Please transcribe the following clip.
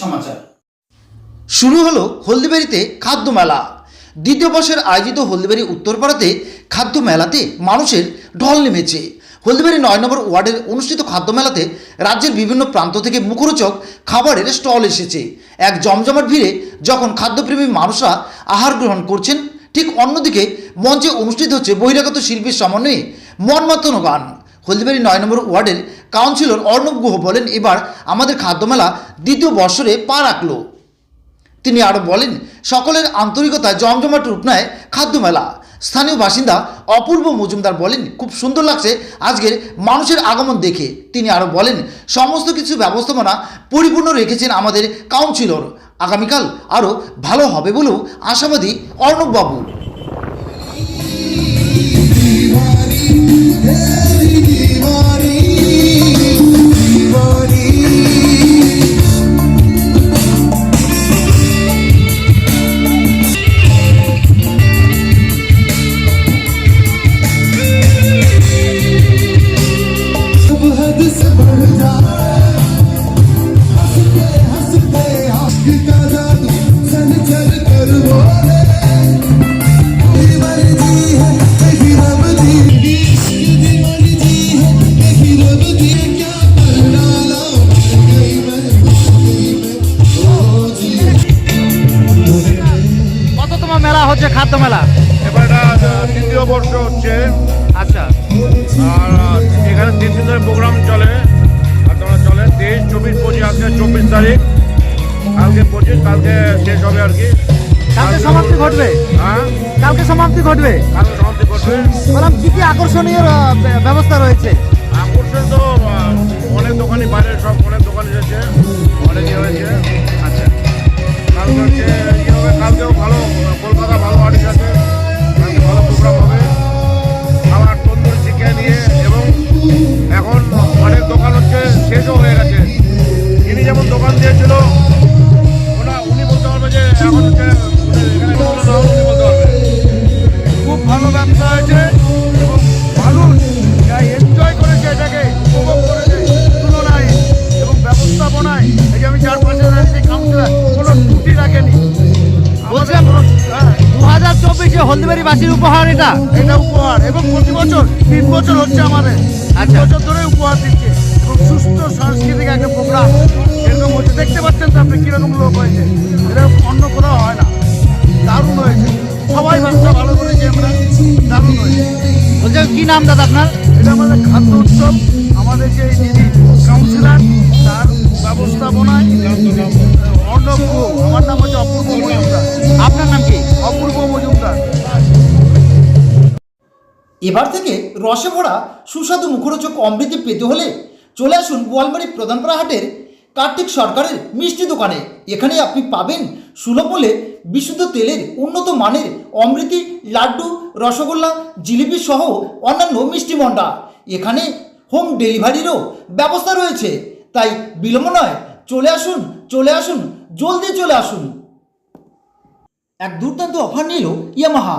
সমাচার। শুরু হলো হলদিবাড়িতে খাদ্য মেলা। দ্বিতীয় বর্ষের আয়োজিত হলদিবাড়ি উত্তরপাড়াতে খাদ্য মেলাতে মানুষের ঢল নেমেছে। হলদিবাড়ি নয় নম্বর ওয়ার্ডের অনুষ্ঠিত খাদ্য মেলাতে রাজ্যের বিভিন্ন প্রান্ত থেকে মুখরোচক খাবারের স্টল এসেছে। এক জমজমাট ভিড়ে যখন খাদ্যপ্রেমী মানুষরা আহার গ্রহণ করছেন, ঠিক অন্যদিকে মঞ্চে অনুষ্ঠিত হচ্ছে বহিরাগত শিল্পীর সমন্বয়ে মন গান। হলদিবাড়ি নয় নম্বর ওয়ার্ডের কাউন্সিলর অর্ণব গুহ বলেন, এবার আমাদের খাদ্যমেলা দ্বিতীয় বর্ষরে পা রাখল। তিনি আরও বলেন, সকলের আন্তরিকতায় জমজমাট রূপ নেয় খাদ্যমেলা। স্থানীয় বাসিন্দা অপূর্ব মজুমদার বলেন, খুব সুন্দর লাগছে আজকের মানুষের আগমন দেখে। তিনি আরও বলেন, সমস্ত কিছু ব্যবস্থাপনা পরিপূর্ণ রেখেছেন আমাদের কাউন্সিলর। আগামীকাল আরও ভালো হবে বলেও আশাবাদী অর্ণববাবু মেলা হচ্ছে খাদ্য মেলা? এবার তৃতীয় বর্ষ হচ্ছে। তারিখ। কালকে পঁচিশ কালকে শেষ হবে আর কি। কালকে সমাপ্তি ঘটবে? হ্যাঁ? কালকে সমাপ্তি ঘটবে? কালকে সমাপ্তি ঘটবে। বললাম কি কি আকর্ষণীয় ব্যবস্থা রয়েছে? আকর্ষণ তো অনেক দোকানই বাইরে সব অনেক দোকান এসেছে অনেক হয়েছে হাজার চব্বিশে হলদিবাড়ি বাসীর উপহার এটা? এটা উপহার এবং প্রতি বছর তিন বছর হচ্ছে আমাদের। তিন আচ্ছা। বছর ধরে উপহার দিচ্ছে। খুব সুস্থ সাংস্কৃতিক একটা প্রোগ্রাম এরকম হচ্ছে। দেখতে পাচ্ছেন তো আপনি কীরকম লোক হয়েছে। এরকম অন্য কোথাও হয় না। দারুণ হয়েছে। সবাই ব্যবসা ভালো করেছি আমরা দারুণ হয়েছে। বলছিলাম কি নাম দাদা আপনার? এটা আমাদের খাদ্য উৎসব। আমাদের যে এবার থেকে রসে ভরা সুস্বাদু মুখরোচক অমৃতি পেতে হলে চলে আসুন বোয়ালমারি প্রধানপাড়া হাটের কার্তিক সরকারের মিষ্টি দোকানে। এখানে আপনি পাবেন সুলভ মূল্যে বিশুদ্ধ তেলের উন্নত মানের অমৃতি, লাড্ডু, রসগোল্লা, জিলিপি সহ অন্যান্য মিষ্টি মন্ডা। এখানে হোম ডেলিভারিরও ব্যবস্থা রয়েছে। তাই বিলম্ব নয়, চলে আসুন চলে আসুন, জলদি চলে আসুন। এক দুর্দান্ত অফার নিল ইয়ামাহা।